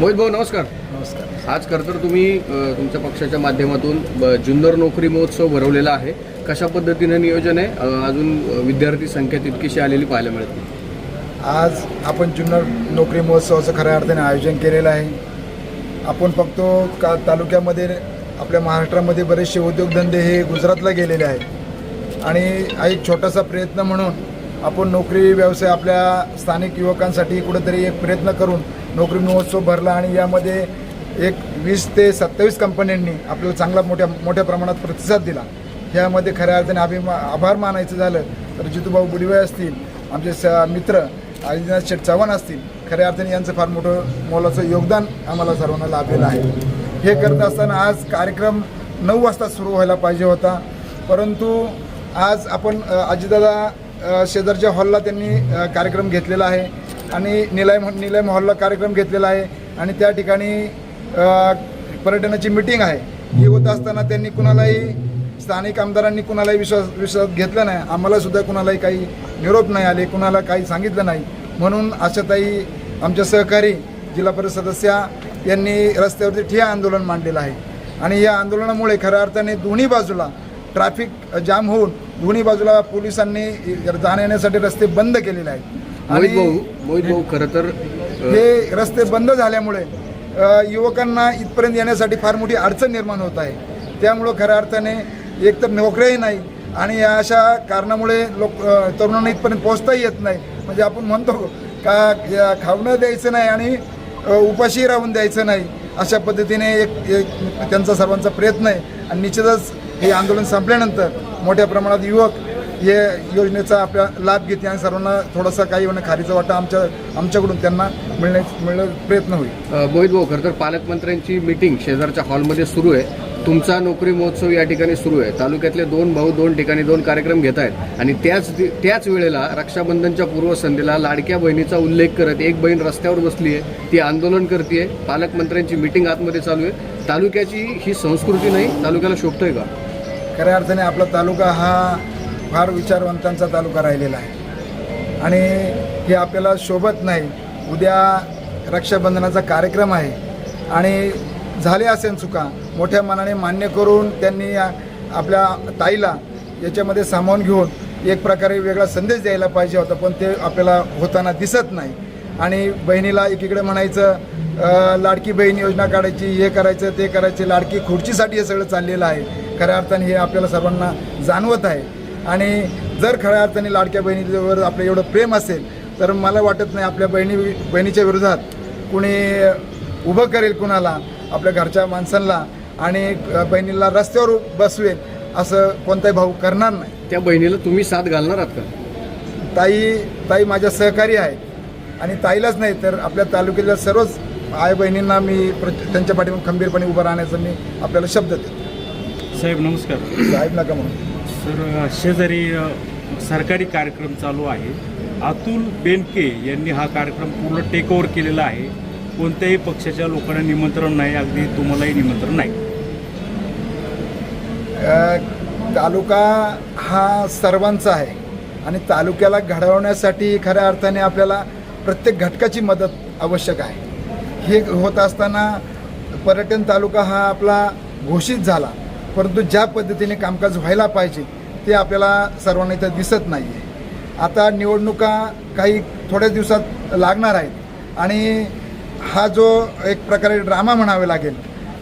मोहित भाऊ नमस्कार. नमस्कार. आज खरं तर तुम्ही तुमच्या पक्षाच्या माध्यमातून ब- जुन्नर नोकरी महोत्सव भरवलेला आहे. कशा पद्धतीनं नियोजन आहे? अजून विद्यार्थी संख्या तितकीशी आलेली पाहायला मिळते आज आपण जुन्नर नोकरी महोत्सवाचं खऱ्या अर्थाने आयोजन केलेलं आहे. आपण बघतो का तालुक्यामध्ये आपल्या महाराष्ट्रामध्ये बरेचसे उद्योगधंदे हे गुजरातला गेलेले आहेत. आणि हा एक छोटासा प्रयत्न म्हणून आपण नोकरी व्यवसाय आपल्या स्थानिक युवकांसाठी कुठेतरी एक प्रयत्न करून नोकरी महोत्सव भरला आणि यामध्ये एक वीस ते सत्तावीस कंपन्यांनी आपल्याला चांगला मोठ्या मोठ्या प्रमाणात प्रतिसाद दिला. ह्यामध्ये खऱ्या अर्थाने अभिमा आभार मानायचं झालं तर जितूभाऊ बुडिवे असतील आमचे स मित्र आदिनाथ शेठ चव्हाण असतील खऱ्या अर्थाने यांचं फार मोठं मोलाचं योगदान आम्हाला सर्वांना लाभलेलं आहे. हे करत असताना आज कार्यक्रम नऊ वाजता सुरू व्हायला पाहिजे होता. परंतु आज आपण अजितदादा शेजारच्या हॉलला त्यांनी कार्यक्रम घेतलेला आहे. आणि निलय निलय मॉलला कार्यक्रम घेतलेला आहे आणि त्या ठिकाणी पर्यटनाची मिटिंग आहे. ही होत असताना त्यांनी कुणालाही स्थानिक आमदारांनी कुणालाही विश्वास विश्वास घेतला नाही. आम्हाला सुद्धा कुणालाही काही निरोप नाही आले कुणाला काही सांगितलं नाही. म्हणून आशाताई आमच्या सहकारी जिल्हा परिषद सदस्या यांनी रस्त्यावरती ठिया आंदोलन मांडलेलं आहे. आणि या आंदोलनामुळे खऱ्या अर्थाने दोन्ही बाजूला ट्रॅफिक जाम होऊन दोन्ही बाजूला पोलिसांनी जाण्यासाठी रस्ते बंद केलेले आहेत. मोहित भाऊ मोहित भाऊ खरं तर हे रस्ते बंद झाल्यामुळे युवकांना इथपर्यंत येण्यासाठी फार मोठी अडचण निर्माण होत आहे. त्यामुळं खऱ्या अर्थाने एक तर नोकऱ्याही नाही आणि या अशा कारणामुळे लोक तरुणांना इथपर्यंत पोहोचताही येत नाही. म्हणजे आपण म्हणतो का खावणं द्यायचं नाही आणि उपाशी राहून द्यायचं नाही अशा पद्धतीने एक एक त्यांचा सर्वांचा प्रयत्न आहे. आणि निश्चितच हे आंदोलन संपल्यानंतर मोठ्या प्रमाणात युवक हे योजनेचा आपला लाभ घेते आणि सर्वांना थोडासा काही होणं खारीचा वाटा आमच्या आमच्याकडून त्यांना मिळण्या मिळण्याचा प्रयत्न होईल. मोहित भाऊ खरं तर पालकमंत्र्यांची मीटिंग शेजारच्या हॉलमध्ये सुरू आहे. तुमचा नोकरी महोत्सव या ठिकाणी सुरू आहे. तालुक्यातले दोन भाऊ दोन ठिकाणी दोन कार्यक्रम घेत आहेत. आणि त्याच त्याच वेळेला रक्षाबंधनच्या पूर्वसंध्येला लाडक्या बहिणीचा उल्लेख करत एक बहीण रस्त्यावर बसली आहे. ती आंदोलन करते पालकमंत्र्यांची मीटिंग आतमध्ये चालू आहे. तालुक्याची ही संस्कृती नाही तालुक्याला शोभतोय का? खऱ्या अर्थाने आपला तालुका हा फार विचारवंतांचा तालुका राहिलेला आहे. आणि हे आपल्याला शोभत नाही. उद्या रक्षाबंधनाचा कार्यक्रम आहे. आणि झाले असेल चुका मोठ्या मनाने मान्य करून त्यांनी आपल्या ताईला याच्यामध्ये सामावून घेऊन एक प्रकारे वेगळा संदेश द्यायला पाहिजे होता पण ते आपल्याला होताना दिसत नाही. आणि बहिणीला एकीकडे म्हणायचं लाडकी बहीण योजना काढायची हे करायचं ते करायचे लाडकी खुर्चीसाठी हे सगळं चाललेलं आहे. खऱ्या अर्थाने हे आपल्याला सर्वांना जाणवत आहे. आणि जर खऱ्या अर्थाने लाडक्या बहिणीवर आपलं एवढं प्रेम असेल तर मला वाटत नाही आपल्या बहिणी बहिणीच्या विरोधात कुणी उभं करेल कुणाला आपल्या घरच्या माणसांना आणि बहिणीला रस्त्यावर बसवेल असं कोणताही भाऊ करणार नाही. त्या बहिणीला तुम्ही साथ घालणार आहात का? ताई ताई माझ्या सहकारी आहेत आणि ताईलाच नाही तर आपल्या तालुक्यातल्या सर्वच आई बहिणींना मी प्र त्यांच्या पाठीमागे खंबीरपणे उभं राहण्याचा मी आपल्याला शब्द देतो. साहेब नमस्कार. साहेब नका म्हणून सर शेजारी सरकारी कार्यक्रम चालू आहे. अतुल बेनके यांनी हा कार्यक्रम पूर्ण टेक ओव्हर केलेला आहे. कोणत्याही पक्षाच्या लोकांना निमंत्रण नाही अगदी तुम्हालाही निमंत्रण नाही. तालुका हा सर्वांचा आहे आणि तालुक्याला घडवण्यासाठी खऱ्या अर्थाने आपल्याला प्रत्येक घटकाची मदत आवश्यक आहे. हे होत असताना पर्यटन तालुका हा आपला घोषित झाला. परंतु ज्या पद्धतीने कामकाज व्हायला पाहिजे ते आपल्याला सर्वांना इथं दिसत नाही आहे आता निवडणुका काही थोड्याच दिवसात लागणार आहेत आणि हा जो एक प्रकारे ड्रामा म्हणावे लागेल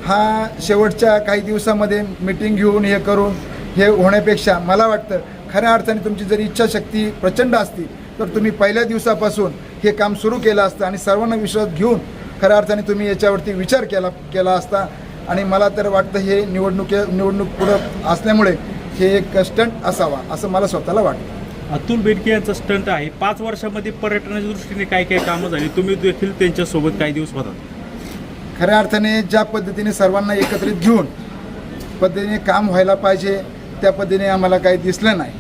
हा शेवटच्या काही दिवसामध्ये मिटिंग घेऊन हे करून हे होण्यापेक्षा मला वाटतं खऱ्या अर्थाने तुमची जर इच्छाशक्ती प्रचंड असती तर तुम्ही पहिल्या दिवसापासून हे काम सुरू केलं असतं आणि सर्वांना विश्वास घेऊन खऱ्या अर्थाने तुम्ही याच्यावरती विचार केला केला असता. आणि मला तर वाटतं हे निवडणुके निवडणूक पुढं असल्यामुळे हे एक स्टंट असावा असं मला स्वतःला वाटतं. अतुल बेनके यांचा स्टंट आहे. पाच वर्षामध्ये पर्यटनाच्या दृष्टीने काय काय कामं झाली? तुम्ही देखील त्यांच्यासोबत काही दिवस होता. खऱ्या अर्थाने ज्या पद्धतीने सर्वांना एकत्रित घेऊन पद्धतीने काम व्हायला पाहिजे त्या पद्धतीने आम्हाला काही दिसलं नाही.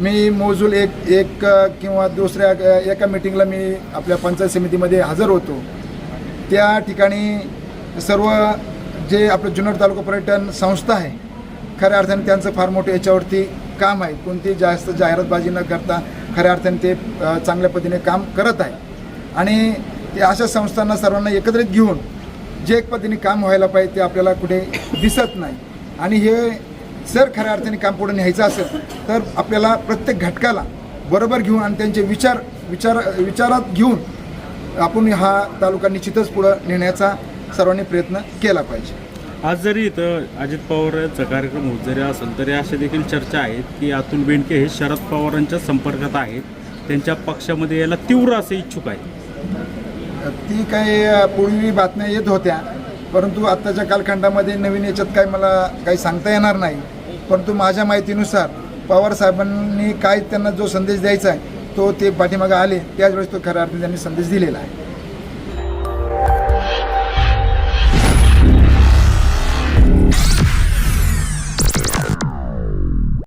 मी मोजूल एक एक किंवा दुसऱ्या एका मिटिंगला मी आपल्या पंचायत समितीमध्ये हजर होतो. त्या ठिकाणी सर्व जे आपलं जुन्नर तालुका पर्यटन संस्था आहे खऱ्या अर्थाने त्यांचं फार मोठं याच्यावरती काम आहे. कोणती जास्त जाहिरातबाजी न करता खऱ्या अर्थाने ते चांगल्या पद्धतीने काम करत आहे. आणि ते अशा संस्थांना सर्वांना एकत्रित घेऊन जे एक पद्धतीने काम व्हायला पाहिजे ते आपल्याला कुठे दिसत नाही. आणि हे जर खऱ्या अर्थाने काम पुढे न्यायचं असेल तर आपल्याला प्रत्येक घटकाला बरोबर घेऊन आणि त्यांचे विचार विचार विचारात घेऊन आपण हा तालुका निश्चितच पुढं नेण्याचा सर्वांनी प्रयत्न केला पाहिजे. आज जरी इथं अजित पवारांचा कार्यक्रम होत जरी असेल तरी अशा देखील चर्चा आहेत की अतुल बेनके हे शरद पवारांच्या संपर्कात आहेत. त्यांच्या पक्षामध्ये यायला तीव्र असे इच्छुक आहे ती काही पूर्वी बातम्या येत होत्या परंतु आत्ताच्या कालखंडामध्ये नवीन याच्यात काही मला काही सांगता येणार नाही. परंतु माझ्या माहितीनुसार पवार साहेबांनी काय त्यांना जो संदेश द्यायचा आहे तो ते पाठीमागे आले. त्याच वेळेस तो खऱ्या अर्थाने त्यांनी संदेश दिलेला आहे.